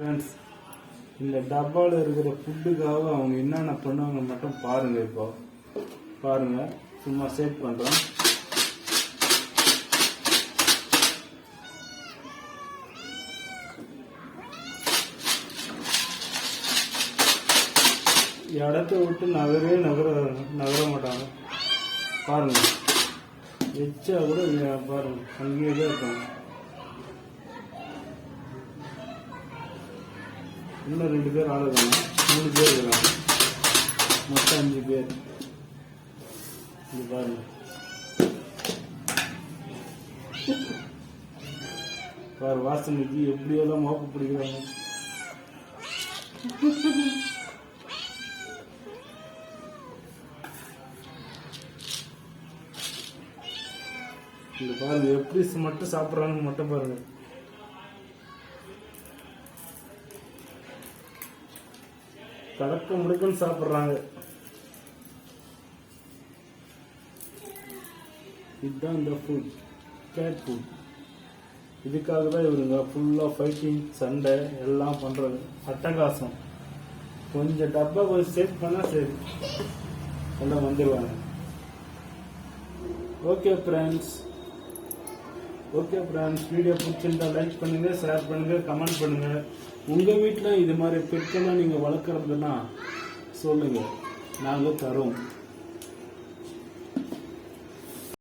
Friends இந்த டப்பாவில் இருக்கிற ஃபுட்டுக்காக அவங்க என்னென்ன பண்ணுவாங்க மட்டும் பாருங்கள் இப்போ. பாருங்கள் சும்மா செட் பண்ணுறோம் இடத்த விட்டு நகரவே நகர நகர மாட்டாங்க. பாருங்க. எச்சா கூட இங்க பாருங்க அங்கேயே தான் இருக்காங்க. இன்னும் ரெண்டு பேர் ஆள் இருக்காங்க. மூணு பேர் இருக்காங்க. மொத்தம் அஞ்சு பேர். இது பாருங்க. பாரு வாசனைக்கு எப்படியெல்லாம் மோப்பு பிடிக்கிறாங்க. இந்த பாருங்க எப்படி மட்டும் சாப்பிட்றாங்கன்னு மட்டும் பாருங்க. கடக்க முடுக்கன்னு சாப்பிட்றாங்க. இதுதான் இந்த ஃபுட் கேட் ஃபுட் இதுக்காக தான் இவருங்க ஃபுல்லாக ஃபைட்டிங் சண்டை எல்லாம் பண்ணுறது அட்டகாசம். கொஞ்சம் டப்பா கொஞ்சம் சேஃப் பண்ணால் சரி. எல்லாம் வந்துடுவாங்க okay friends okay friends video பிடிச்சிருந்தா லைக் பண்ணுங்க ஷேர் பண்ணுங்க கமெண்ட் பண்ணுங்க. உங்கள் வீட்டில் இது மாதிரி பெட்கெல்லாம் நீங்கள் வளர்க்குறதுன்னா சொல்லுங்கள் நாங்கள் தரோம்.